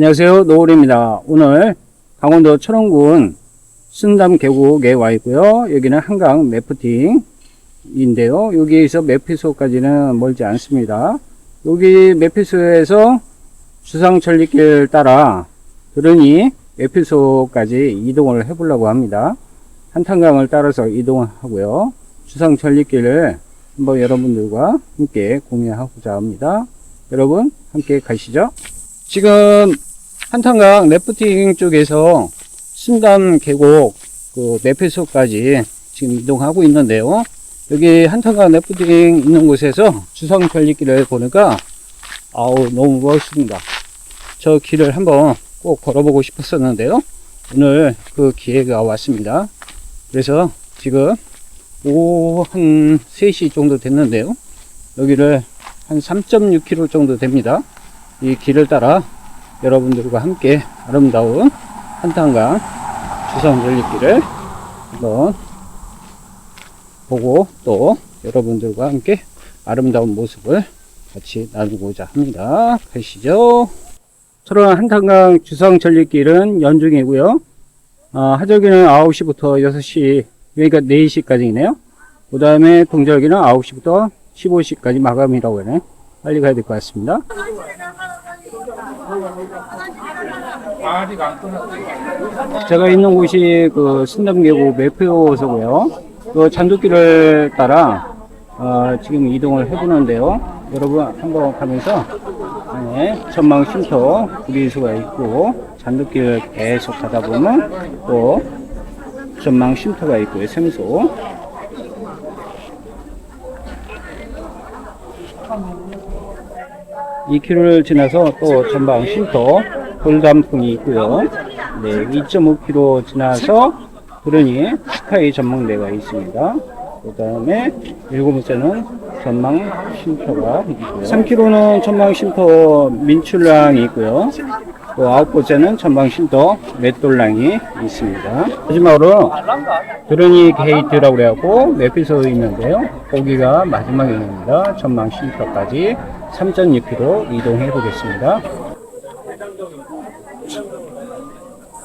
안녕하세요. 노을입니다. 오늘 강원도 철원군 순담 계곡에 와 있고요. 여기는 한강 매프팅 인데요. 여기에서 매피소까지는 멀지 않습니다. 여기 매피소에서 주상천리길 따라 들으니 매피소까지 이동을 해 보려고 합니다. 한탄강을 따라서 이동을 하고요. 주상천리길을 한번 여러분들과 함께 공유하고자 합니다. 여러분 함께 가시죠. 지금 한탄강 래프팅 쪽에서 순담 계곡 그 매표소까지 지금 이동하고 있는데요. 여기 한탄강 래프팅 있는 곳에서 주상천리길을 보니까 아우 너무 멋있습니다. 저 길을 한번 꼭 걸어보고 싶었었는데요. 오늘 그 기회가 왔습니다. 그래서 지금 오후 한 3시 정도 됐는데요. 여기를 한 3.6km 정도 됩니다. 이 길을 따라 여러분들과 함께 아름다운 한탄강 주상절리길을 한번 보고 또 여러분들과 함께 아름다운 모습을 같이 나누고자 합니다. 가시죠. 철원 한탄강 주상절리길은 연중이고요. 어, 하절기는 9시부터 6시, 그러니까 4시까지네요. 그 다음에 동절기는 9시부터 15시까지 마감이라고 하네. 빨리 가야 될 것 같습니다. 제가 있는 곳이 그 신담계곡 매표소고요. 그 잔도길을 따라 어, 지금 이동을 해보는데요. 여러분 한번 가면서 안에 전망 쉼터 구리수가 있고 잔도길 계속 가다 보면 또 전망 쉼터가 있고요. 샘소. 이 km를 지나서 또 전방 쉼터 돌담풍이 있고요. 네, 2.5km 지나서 그러니 스카이 전망대가 있습니다. 그 다음에 일곱 번째는 전망 쉼터가 있고요. 3km는 전망 쉼터 민출랑이 있고요. 또 아홉 번째는 전방 쉼터 맷돌랑이 있습니다. 마지막으로 드러니 게이트라고 그래갖고 매피소 있는데요. 거기가 마지막 입니다. 전망 쉼터까지 3.6km 이동해 보겠습니다.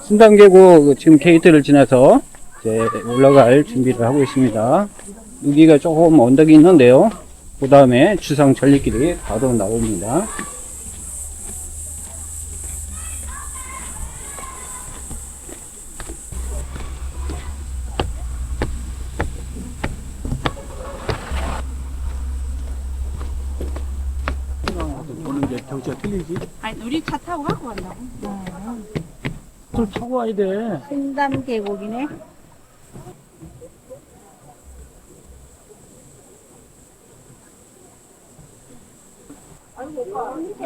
순담계곡 지금 게이트를 지나서 이제 올라갈 준비를 하고 있습니다. 여기가 조금 언덕이 있는데요. 그 다음에 주상 전리길이 바로 나옵니다. 보는 게 경치가 틀리지? 아니 우리 차 타고 갖고 간다고. 좀 타고 와야 돼. 신담 계곡이네. 여기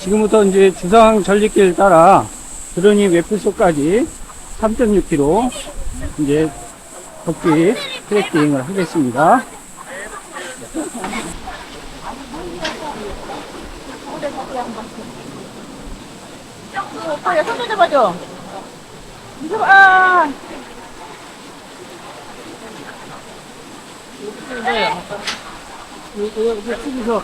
지금부터 이제 주상 전리길 따라 드러니 웹필소까지 3.6km 이제 걷기 트레킹을 하겠습니다. 오빠 야 손좀 잡아줘. 봐. 여기서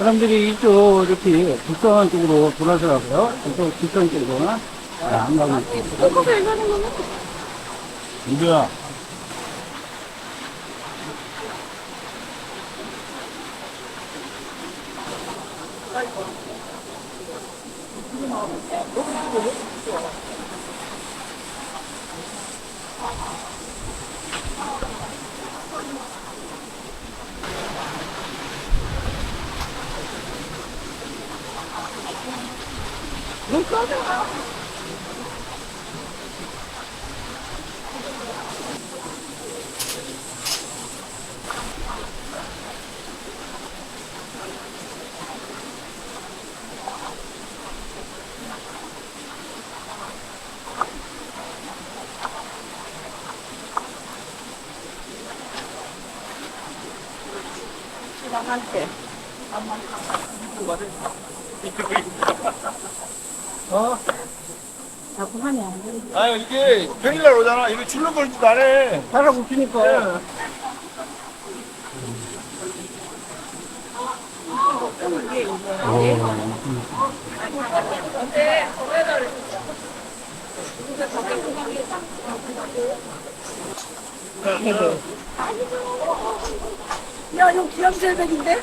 사람들이 이쪽 이렇게 북선 쪽으로 돌아서라고요. 이쪽 북선 쪽으로는 안 가고 있습니다. 민규야. 나한테. 어? 자꾸 하면 안 돼. 아유, 이게 평일날 오잖아. 이거 출렁거리지도 안 해. 살아고 있으니까. 야, 이거 기암절벽인데?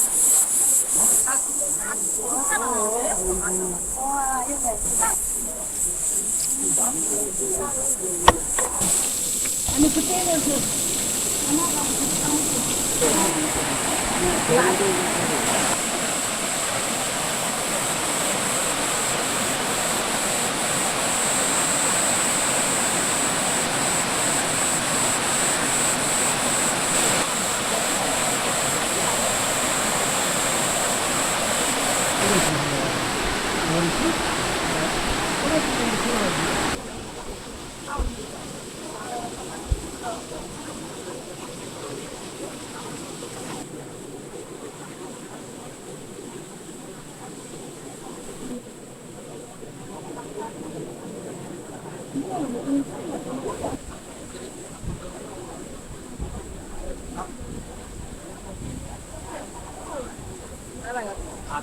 아니 그때는 그 하나가 무슨 상황이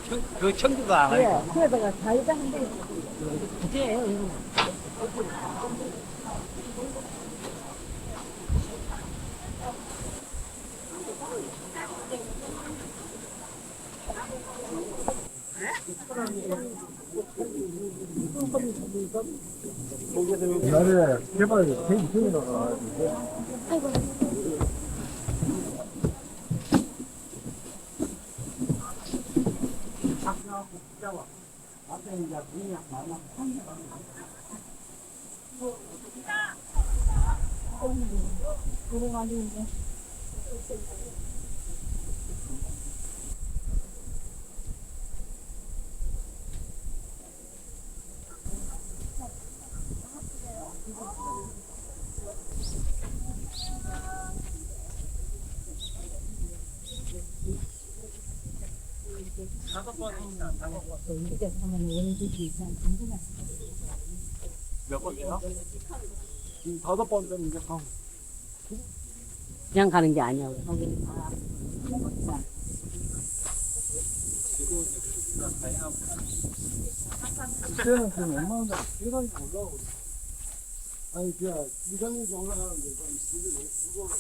청, 그 청주도 안 해요. 그래다가 자기가 한대 이제 나를 제발 대기 중에 나가. 몇 번이야? 지금 다섯 번 됐는데. 아. 그냥 가는 게 아니야. 그때는 지금 웬만하면 계단이 올라오고. 아니, 그냥 이장님이 올라가는데 좀 수비 너무 무거워.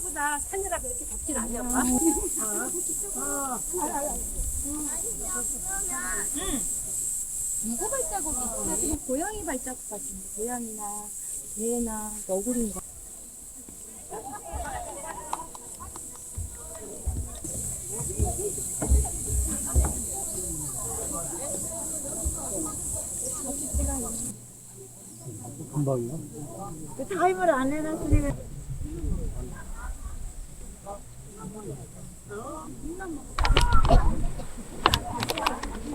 생각보다 산이라 그렇게 덥진 않냐 봐. 누구 발자국이 있지? 고양이 발자국 같은데 고양이나 개나 너구리인가 금방이요? 그 타임을 안 해놨으니까.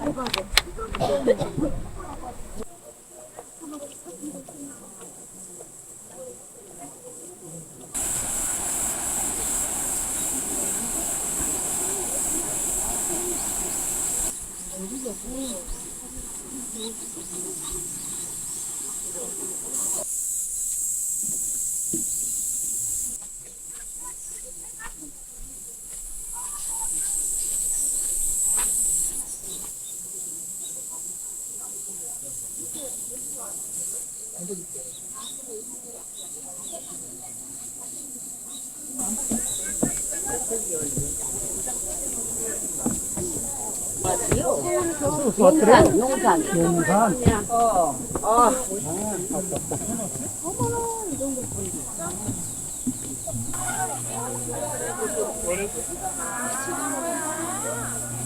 아이고 아이고 용산, 용산. 용산. 어, 어.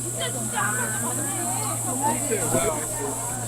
진짜 진짜 아무도 없네.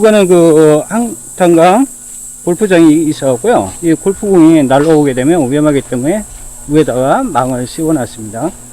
간은 그 한탄강 골프장이 있어갖고요. 이 골프공이 날라오게 되면 위험하기 때문에 위에다가 망을 씌워놨습니다.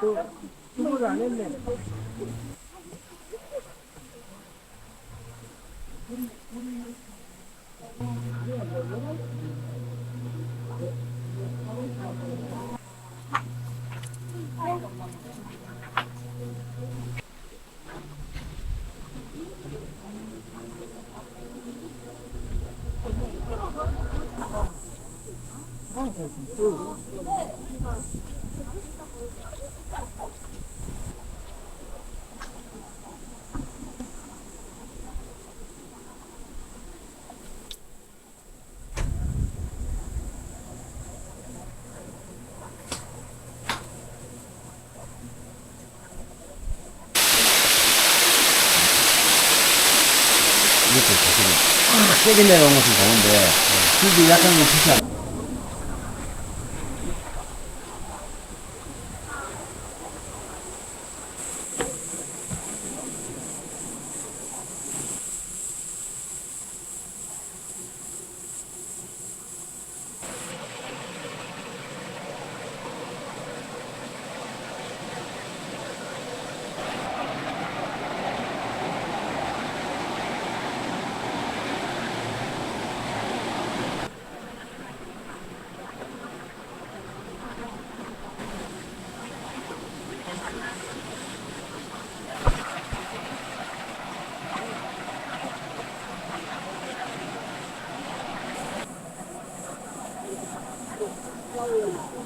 그, 신고를 안 했네. 세게 내려온 것은 좋은데, 흙이 약한 건 좋지 않 Oh.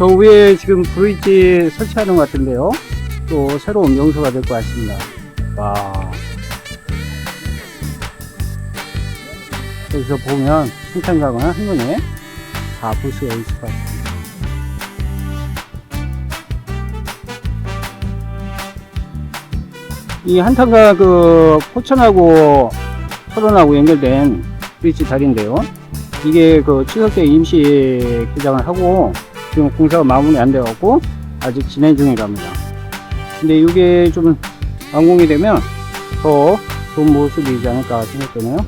저 위에 지금 브릿지 설치하는 것 같은데요. 또 새로운 명소가 될 것 같습니다. 와. 여기서 보면 한탄강을 한눈에 다볼 수가 있을 것 같습니다. 이 한탄강 그 포천하고 철원하고 연결된 브릿지 다리인데요. 이게 그 추석 때 임시 개장을 하고 지금 공사가 마무리 안 되었고 아직 진행 중이랍니다. 근데 이게 좀 완공이 되면 더 좋은 모습이지 않을까 생각되네요.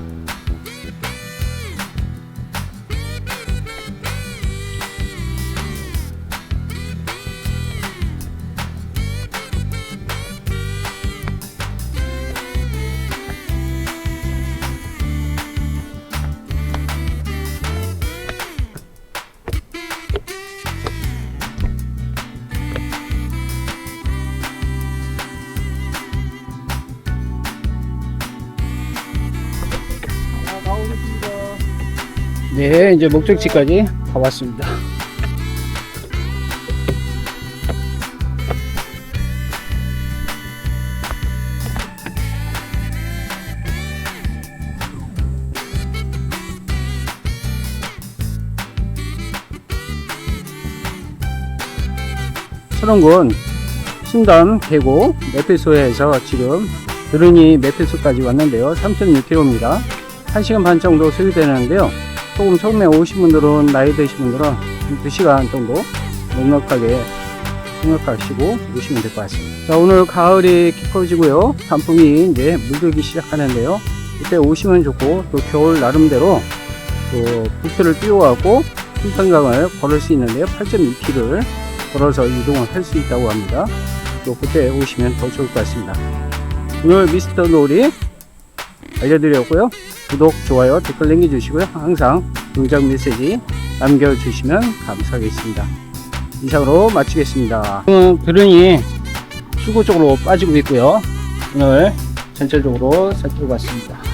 네, 이제 목적지까지 다 왔습니다. 철원군 신담 계곡 매필소에서 지금 드론이 매필소까지 왔는데요. 3.6km입니다. 1시간 반 정도 소요되는데요. 조금 처음에 오신 분들은 나이 드신 분들은 2시간 정도 넉넉하게 생각하시고 오시면 될 것 같습니다. 자 오늘 가을이 깊어지고요. 단풍이 이제 물들기 시작하는데요. 이때 오시면 좋고 또 겨울 나름대로 또 부스를 띄워갖고 풍탄강을 걸을 수 있는데요. 8.2km를 걸어서 이동을 할 수 있다고 합니다. 또 그때 오시면 더 좋을 것 같습니다. 오늘 미스터 놀이 알려드렸고요. 구독, 좋아요, 댓글 남겨주시고요. 항상 동작 메시지 남겨주시면 감사하겠습니다. 이상으로 마치겠습니다. 지금 드론이 수구 쪽으로 빠지고 있고요. 오늘 전체적으로 살펴봤습니다.